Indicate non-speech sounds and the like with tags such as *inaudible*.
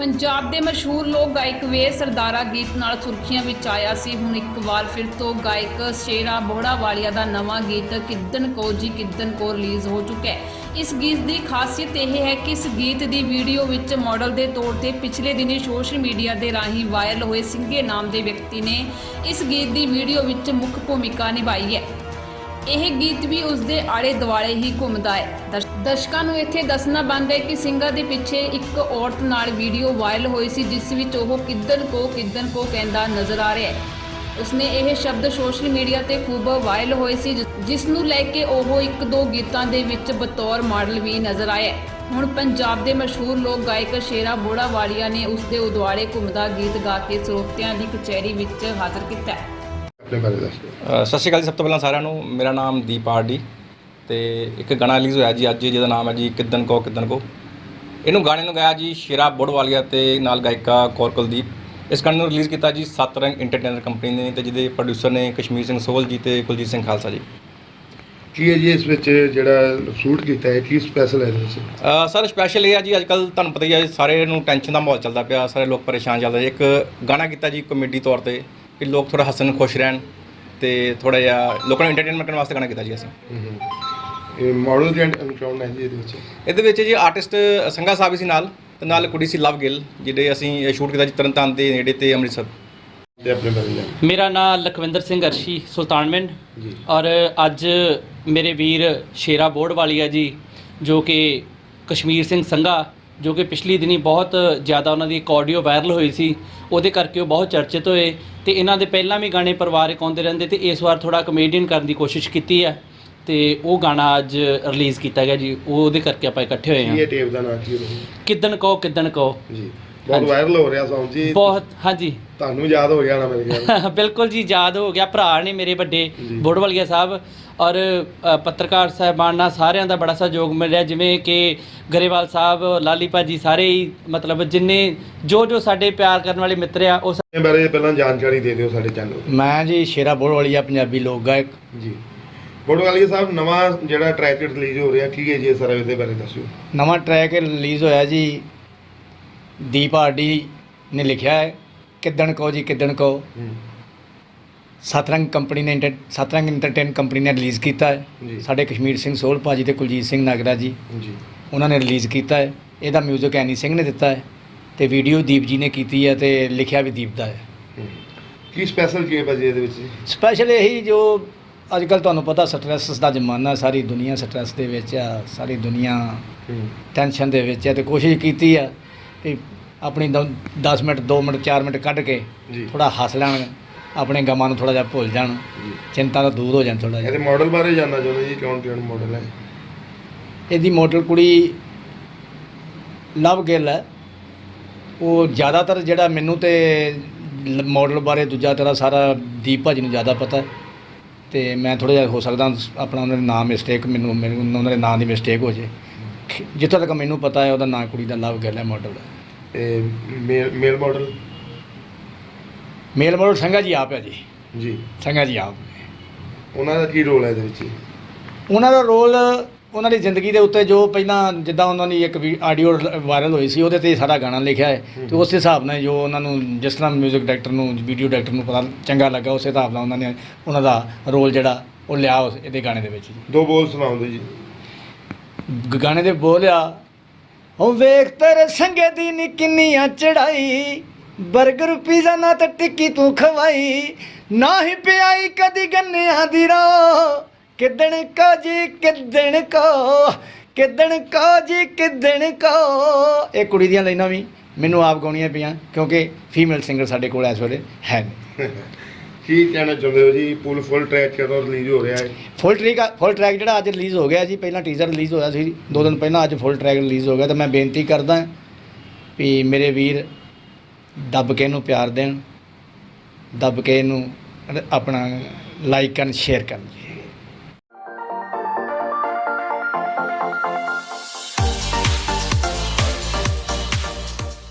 ਪੰਜਾਬ ਦੇ ਮਸ਼ਹੂਰ ਲੋਕ ਗਾਇਕ ਵੇ ਸਰਦਾਰਾ ਗੀਤ ਨਾਲ ਸੁਰਖੀਆਂ ਵਿੱਚ ਆਇਆ ਸੀ। ਹੁਣ ਇੱਕ ਵਾਰ ਫਿਰ ਤੋਂ ਗਾਇਕ ਸ਼ੇਰਾ ਬੋੜਾ ਵਾਲੀਆ ਦਾ ਨਵਾਂ ਗੀਤ ਕਿੱਦਣ ਕੋ ਜੀ ਕਿੱਦਣ ਕੋ ਰਿਲੀਜ਼ ਹੋ ਚੁੱਕਾ ਹੈ। ਇਸ ਗੀਤ ਦੀ ਖਾਸੀਅਤ ਇਹ ਹੈ ਕਿ ਇਸ ਗੀਤ ਦੀ ਵੀਡੀਓ ਵਿੱਚ ਮਾਡਲ ਦੇ ਤੌਰ ਤੇ ਪਿਛਲੇ ਦਿਨੀ ਸੋਸ਼ਲ ਮੀਡੀਆ ਦੇ ਰਾਹੀਂ ਵਾਇਰਲ ਹੋਏ ਸਿੰਘੇ ਨਾਮ ਦੇ ਵਿਅਕਤੀ ਨੇ ਇਸ ਗੀਤ ਦੀ ਵੀਡੀਓ ਵਿੱਚ ਮੁੱਖ ਭੂਮਿਕਾ ਨਿਭਾਈ ਹੈ। ਇਹ ਗੀਤ ਵੀ ਉਸ ਦੇ ਆਲੇ ਦੁਆਲੇ ਹੀ ਘੁੰਮਦਾ ਹੈ। ਦਰਸ਼- ਦਰਸ਼ਕਾਂ ਨੂੰ ਇੱਥੇ ਦੱਸਣਾ ਬਣਦਾ ਹੈ ਕਿ ਸਿੰਘਾਂ ਦੇ ਪਿੱਛੇ ਇੱਕ ਔਰਤ ਨਾਲ ਵੀਡੀਓ ਵਾਇਰਲ ਹੋਈ ਸੀ, ਜਿਸ ਵਿੱਚ ਉਹ ਕਿੱਦਣ ਕੋ ਕਿੱਦਣ ਕੋ ਕਹਿੰਦਾ ਨਜ਼ਰ ਆ ਰਿਹਾ ਹੈ। ਉਸਨੇ ਇਹ ਸ਼ਬਦ ਸੋਸ਼ਲ ਮੀਡੀਆ ਤੇ ਖੂਬ ਵਾਇਰਲ ਹੋਏ ਸੀ, ਜਿਸ- ਜਿਸ ਨੂੰ ਲੈ ਕੇ ਉਹ ਇੱਕ ਦੋ ਗੀਤਾਂ ਦੇ ਵਿੱਚ ਬਤੌਰ ਮਾਡਲ ਵੀ ਨਜ਼ਰ ਆਇਆ ਹੁਣ ਪੰਜਾਬ ਦੇ ਮਸ਼ਹੂਰ ਲੋਕ ਗਾਇਕ ਸ਼ੇਰਾ ਬੋੜਾ ਵਾਲੀਆ ਨੇ ਉਸ ਦੇ ਉਦਵਾਲੇ ਘੁੰਮਦਾ ਗੀਤ ਗਾ ਕੇ ਸਰੋਤਿਆਂ ਦੀ ਕਚਹਿਰੀ ਵਿੱਚ ਹਾਜ਼ਰ ਕੀਤਾ ਆਪਣੇ ਬਾਰੇ ਦੱਸੋ ਅ, ਸਤਿ ਸ਼੍ਰੀ ਅਕਾਲ ਜੀ ਸਭ ਤੋਂ ਪਹਿਲਾਂ ਸਾਰਿਆਂ ਨੂੰ। ਮੇਰਾ ਨਾਮ ਦੀਪ ਆਰਡੀ ਤੇ ਇੱਕ ਗਾਣਾ ਰਿਲੀਜ਼ ਹੋਇਆ ਜੀ ਅੱਜ ਜਿਹਦਾ ਨਾਮ ਹੈ ਜੀ ਕਿੱਦਣ ਕੋ ਕਿੱਦਣ ਕੋ। ਇਹਨੂੰ ਗਾਣੇ ਨੂੰ ਗਾਇਆ ਜੀ ਸ਼ੇਰਾ ਬੋੜਵਾਲੀਆ ਤੇ ਨਾਲ ਗਾਇਕਾ ਕੌਰ ਕੁਲਦੀਪ। ਇਸ ਗਾਣੇ ਨੂੰ ਰਿਲੀਜ਼ ਕੀਤਾ ਜੀ ਸੱਤ ਰੰਗ ਇੰਟਰਟੇਨਰ ਕੰਪਨੀ ਨੇ ਤੇ ਜਿਹਦੇ ਪ੍ਰੋਡਿਊਸਰ ਨੇ ਕਸ਼ਮੀਰ ਸਿੰਘ ਸੋਹਲ ਜੀ ਤੇ ਕੁਲਜੀਤ ਸਿੰਘ ਖਾਲਸਾ ਜੀ। ਕੀ ਹੈ ਜੀ ਇਸ ਵਿੱਚ ਜਿਹੜਾ ਸ਼ੂਟ ਕੀਤਾ ਹੈ? ਕੀ ਸਪੈਸ਼ਲ ਹੈ ਇਹਦੇ ਵਿੱਚ? ਅ, ਸਰ ਸਪੈਸ਼ਲ ਇਹ ਆ ਜੀ ਅੱਜ ਕੱਲ ਤੁਹਾਨੂੰ ਪਤਾ ਹੀ ਹੈ ਸਾਰੇ ਨੂੰ ਟੈਨਸ਼ਨ ਦਾ ਮਾਹੌਲ ਚੱਲਦਾ ਪਿਆ ਸਾਰੇ ਲੋਕ ਪਰੇਸ਼ਾਨ ਚੱਲਦੇ ਇੱਕ ਗਾਣਾ ਕੀਤਾ ਜੀ ਕਮੇਡੀ ਤੌਰ ਤੇ। ਕਿ ਲੋਕ ਥੋੜਾ ਹੱਸਣ ਖੁਸ਼ ਰਹਿਣ ਤੇ ਥੋੜਾ ਜਿਹਾ ਲੋਕਾਂ ਨੂੰ ਐਂਟਰਟੇਨਮੈਂਟ ਕਰਨ ਵਾਸਤੇ ਗਾਣਾ ਕੀਤਾ ਜੀ ਅਸੀਂ। ਇਹ ਮਾਡਲ ਜੈਂਟ ਅਨਕਾਊਂਟ ਹੈ ਜੀ ਇਹਦੇ ਵਿੱਚ? ਇਹਦੇ ਵਿੱਚ ਜੀ ਆਰਟਿਸਟ ਸੰਗਾ ਸਾਹਿਬ ਸੀ ਨਾਲ ਤੇ ਨਾਲ ਕੁੜੀ ਸੀ ਲਵ ਗਿੱਲ ਜਿਹੜੇ ਅਸੀਂ ਸ਼ੂਟ ਕੀਤਾ ਜੀ ਤਰਨਤਾਰਨ ਦੇ ਨੇੜੇ ਤੇ ਅੰਮ੍ਰਿਤਸਰ। ਤੇ ਆਪਣੇ ਬਾਰੇ ਜਾਣੋ। ਮੇਰਾ ਨਾਮ ਲਖਵਿੰਦਰ ਸਿੰਘ ਅਰਸ਼ੀ ਸੁਲਤਾਨਵਿੰਡ ਜੀ। ਔਰ ਅੱਜ ਮੇਰੇ ਵੀਰ ਸ਼ੇਰਾ ਬੋੜ ਵਾਲੀਆ ਜੀ ਜੋ ਕਿ ਕਸ਼ਮੀਰ ਸਿੰਘ ਸੰਘਾ ਜੋ ਕਿ ਪਿਛਲੀ ਦਿਨੀ ਬਹੁਤ ਜ਼ਿਆਦਾ ਉਹਨਾਂ ਦੀ ਇੱਕ ਆਡੀਓ ਵਾਇਰਲ ਹੋਈ ਸੀ ਉਹਦੇ ਕਰਕੇ ਉਹ ਬਹੁਤ ਚਰਚਿਤ ਹੋਏ ਤੇ ਇਹਨਾਂ ਦੇ ਪਹਿਲਾਂ ਵੀ ਗਾਣੇ ਪਰਿਵਾਰਕ ਆਉਂਦੇ ਰਹਿੰਦੇ ਤੇ ਇਸ ਵਾਰ ਥੋੜਾ ਕਮੇਡੀਅਨ ਕਰਨ ਦੀ ਕੋਸ਼ਿਸ਼ ਕੀਤੀ ਹੈ ਤੇ ਉਹ ਗਾਣਾ ਅੱਜ ਰਿਲੀਜ਼ ਕੀਤਾ ਗਿਆ ਜੀ ਉਹ ਉਹਦੇ ਕਰਕੇ ਆਪਾਂ ਇਕੱਠੇ ਹੋਏ ਕੀ ਹਾਂ ਹੈ ਟੇਪ ਦਾ ਨਾਮ ਕੀ ਹੈ? ਕਿੱਦਣ ਕਹੋ ਕਿੱਦਣ ਕਹੋ। ਜੀ ਬਹੁਤ ਵਾਇਰਲ ਹੋ ਰਿਹਾ ਸੌਂਗ ਜੀ। ਬਹੁਤ ਹਾਂਜੀ। ਤੁਹਾਨੂੰ ਯਾਦ ਹੋ ਗਿਆ ਨਾ ਮੇਰੇ ਖਿਆਲ *laughs* ਬਿਲਕੁਲ ਜੀ ਯਾਦ ਹੋ ਗਿਆ ਭਰਾ ਨੇ ਮੇਰੇ ਵੱਡੇ ਜੀ। ਬੋੜਵਾਲੀਆ ਸਾਹਿਬ ਔਰ ਪੱਤਰਕਾਰ ਸਾਹਿਬਾਨ ਨਾਲ ਸਾਰਿਆਂ ਦਾ ਬੜਾ ਸਹਿਯੋਗ ਮਿਲਿਆ ਜਿਵੇਂ ਕਿ ਗਰੇਵਾਲ ਸਾਹਿਬ ਲਾਲੀ ਭਾਜੀ ਸਾਰੇ ਹੀ ਮਤਲਬ ਜਿੰਨੇ ਜੋ ਜੋ ਸਾਡੇ ਪਿਆਰ ਕਰਨ ਵਾਲੇ ਮਿੱਤਰ ਆ ਉਹ ਇਹ ਬਾਰੇ ਪਹਿਲਾਂ ਜਾਣਕਾਰੀ ਦੇ ਦਿਓ ਸਾਡੇ ਚੈਨਲ ਮੈਂ ਜੀ ਸ਼ੇਰਾ ਬੋੜਵਾਲੀਆ ਪੰਜਾਬੀ ਲੋਕ ਗਾਇਕ। ਜੀ। ਬੋੜਵਾਲੀਆ ਸਾਹਿਬ ਨਵਾਂ ਜਿਹੜਾ ਟਰੈਕ ਰਿਲੀਜ਼ ਹੋ ਰਿਹਾ ਕੀ ਹੈ ਜੀ ਸਰ ਇਹਦੇ ਬਾਰੇ ਦੱਸਿਓ। ਨਵਾਂ ਟਰੈਕ ਰਿਲੀਜ਼ ਹੋਇਆ ਜੀ ਦੀਪ ਆਰਡੀ ਨੇ ਲਿਖਿਆ ਹੈ ਕਿੱਦਣ ਕੋ ਜੀ ਕਿੱਦਣ ਕੋ ਹੂੰ। ਸਤਰੰਗ ਕੰਪਨੀ ਨੇ ਇੰਟਰ ਸਤਰੰਗ ਇੰਟਰਟੇਨ ਕੰਪਨੀ ਨੇ ਰਿਲੀਜ਼ ਕੀਤਾ ਹੈ। ਜੀ। ਸਾਡੇ ਕਸ਼ਮੀਰ ਸਿੰਘ ਸੋਹਲ ਭਾਜੀ ਤੇ ਕੁਲਜੀਤ ਸਿੰਘ ਨਾਗਰਾ ਜੀ। ਜੀ। ਉਹਨਾਂ ਨੇ ਰਿਲੀਜ਼ ਕੀਤਾ ਹੈ। ਇਹਦਾ 뮤직 ਐਨੀ ਸਿੰਘ ਨੇ ਦਿੱਤਾ ਹੈ ਤੇ ਵੀਡੀਓ ਦੀਪ ਜੀ ਨੇ ਕੀਤੀ ਹੈ ਤੇ ਲਿਖਿਆ ਵੀ ਦੀਪ ਦਾ ਹੈ। ਕੀ ਸਪੈਸ਼ਲ ਕੀ ਹੈ ਭਾਜੀ ਇਹਦੇ ਵਿੱਚ ਸਪੈਸ਼ਲ ਇਹੀ ਜੋ ਅੱਜ ਕੱਲ ਤੁਹਾਨੂੰ ਪਤਾ ਸਟ੍ਰੈਸ ਦਾ ਜ਼ਮਾਨਾ ਸਾਰੀ ਦੁਨੀਆ ਸਟ੍ਰੈਸ ਦੇ ਵਿੱਚ ਆ ਸਾਰੀ ਦੁਨੀਆ ਟੈਨਸ਼ਨ ਦੇ ਵਿੱਚ ਹੈ ਤੇ ਕੋਸ਼ਿਸ਼ ਕੀਤੀ ਆ ਕਿ ਆਪਣੀ 10 ਮਿੰਟ 2 ਮਿੰਟ 4 ਮਿੰਟ ਕੱਢ ਕੇ ਜੀ। ਥੋੜਾ ਹੱਸ ਲੈਣ। ਆਪਣੇ ਗਮਾਂ ਨੂੰ ਥੋੜਾ ਜਿਹਾ ਭੁੱਲ ਜਾਣ ਚਿੰਤਾ ਤੋਂ ਦੂਰ ਹੋ ਜਾਣ ਥੋੜਾ ਇਹਦੇ ਜਿਹਾ ਮਾਡਲ ਬਾਰੇ ਜਾਨਣਾ ਚਾਹੁੰਦੇ ਜੀ ਕੌਣ ਕੌਣ ਮਾਡਲ ਹੈ? ਇਹਦੀ ਮੋਡਲ ਕੁੜੀ ਲਵ ਗਿੱਲ ਹੈ। ਉਹ ਜ਼ਿਆਦਾਤਰ ਜਿਹੜਾ ਮੈਨੂੰ ਤੇ ਮਾਡਲ ਬਾਰੇ ਦੂਜਾ ਤੇਰਾ ਸਾਰਾ ਦੀਪ ਭਾਜੀ ਨੂੰ ਜ਼ਿਆਦਾ ਪਤਾ ਹੈ। ਤੇ ਮੈਂ ਥੋੜਾ ਜਿਹਾ ਹੋ ਸਕਦਾ ਆਪਣਾ ਉਹਨਾਂ ਦੇ ਨਾਮ ਮਿਸਟੇਕ ਮੈਨੂੰ ਮੈਨੂੰ ਉਹਨਾਂ ਦੇ ਨਾਮ ਦੀ ਮਿਸਟੇਕ ਹੋ ਜੇ। ਜਿੱਥੋਂ ਤੱਕ ਮੈਨੂੰ ਪਤਾ ਹੈ ਉਹਦਾ ਨਾਂ ਕੁੜੀ ਦਾ ਲਵ ਗਿੱਲ ਹੈ ਮਾਡਲ ਦਾ ਇਹ male male model male model Sangha ji ਆਪ ਹੈ ਜੀ। ਜੀ। ਸੰਘਾ ਜੀ ਆਪ। ਉਹਨਾਂ ਦਾ ਕੀ ਰੋਲ ਹੈ ਇਹਦੇ ਵਿੱਚ? ਉਹਨਾਂ ਦਾ ਰੋਲ ਉਹਨਾਂ ਦੀ ਜ਼ਿੰਦਗੀ ਦੇ ਉੱਤੇ ਜੋ ਪਹਿਲਾਂ ਜਿੱਦਾਂ ਉਹਨਾਂ ਦੀ ਇੱਕ ਆਡੀਓ ਵਾਇਰਲ ਹੋਈ ਸੀ ਉਹਦੇ ਤੇ ਸਾਰਾ ਗਾਣਾ ਲਿਖਿਆ ਹੈ। ਤੇ ਉਸ ਹਿਸਾਬ ਨਾਲ ਜੋ ਉਹਨਾਂ ਨੂੰ ਜਿਸ ਤਰ੍ਹਾਂ 뮤직 ਡਾਇਰੈਕਟਰ ਨੂੰ ਵੀਡੀਓ ਡਾਇਰੈਕਟਰ ਨੂੰ ਪਤਾ ਚੰਗਾ ਲੱਗਾ ਉਸ ਹਿਸਾਬ ਨਾਲ ਉਹਨਾਂ ਨੇ ਉਹਨਾਂ ਦਾ ਰੋਲ ਜਿਹੜਾ ਉਹ ਲਿਆ ਉਸ ਇਹਦੇ ਗਾਣੇ ਦੇ ਵਿੱਚ ਜੀ। ਦੋ ਬੋਲ ਸੁਣਾਉਂਦੇ ਜੀ। ਗ- ਗਾਣੇ ਦੇ ਬੋਲਿਆ ਉਹ ਵੇਖ ਤੇਰੇ ਸੰਗੇ ਦੀ ਨੀ ਕਿੰਨੀਆਂ ਚੜਾਈ 버ਗਰ ਪੀਜ਼ਾ ਨਾ ਤੇ ਟਿੱਕੀ ਤੂੰ ਖਵਾਈ। ਨਾ ਹੀ ਪਿਆਈ ਕਦੀ ਗੰਨਿਆਂ ਦੀ ਰੋ ਕਿਦਣ ਕੋ ਜੀ ਕਿਦਣ ਕੋ। ਕਿਦਣ ਕੋ ਜੀ ਕਿਦਣ ਕੋ। ਇਹ ਕੁੜੀ ਦੀਆਂ ਲਾਈਨਾਂ ਵੀ ਮੈਨੂੰ ਆਪ ਗਾਉਣੀਆਂ ਪਈਆਂ ਕਿਉਂਕਿ ਫੀਮੇਲ ਸਿੰਗਰ ਸਾਡੇ ਕੋਲ ਇਸ ਵੇਲੇ ਹੈ ਨਹੀਂ। *laughs* ਕੀ ਕਹਿਣਾ ਚਾਹੁੰਦੇ ਹੋ ਜੀ? ਫੁੱਲ ਫੁੱਲ ਟਰੈਕ ਕਦੋਂ ਰਿਲੀਜ਼ ਹੋ ਰਿਹਾ ਹੈ। ਫੁੱਲ ਟ੍ਰੈਕ ਫੁੱਲ ਟਰੈਕ ਜਿਹੜਾ ਅੱਜ ਰਿਲੀਜ਼ ਹੋ ਗਿਆ ਜੀ ਪਹਿਲਾਂ ਟੀਜ਼ਰ ਰਿਲੀਜ਼ ਹੋਇਆ ਸੀ ਦੋ ਦਿਨ ਪਹਿਲਾਂ ਅੱਜ ਫੁੱਲ ਟਰੈਕ ਰਿਲੀਜ਼ ਹੋ ਗਿਆ ਤਾਂ ਮੈਂ ਬੇਨਤੀ ਕਰਦਾ ਵੀ ਮੇਰੇ ਵੀਰ ਦੱਬ ਕੇ ਇਹਨੂੰ ਪਿਆਰ ਦੇਣ ਦੱਬ ਕੇ ਇਹਨੂੰ ਆਪਣਾ ਲਾਈਕ ਕਰਨ ਸ਼ੇਅਰ ਕਰਨ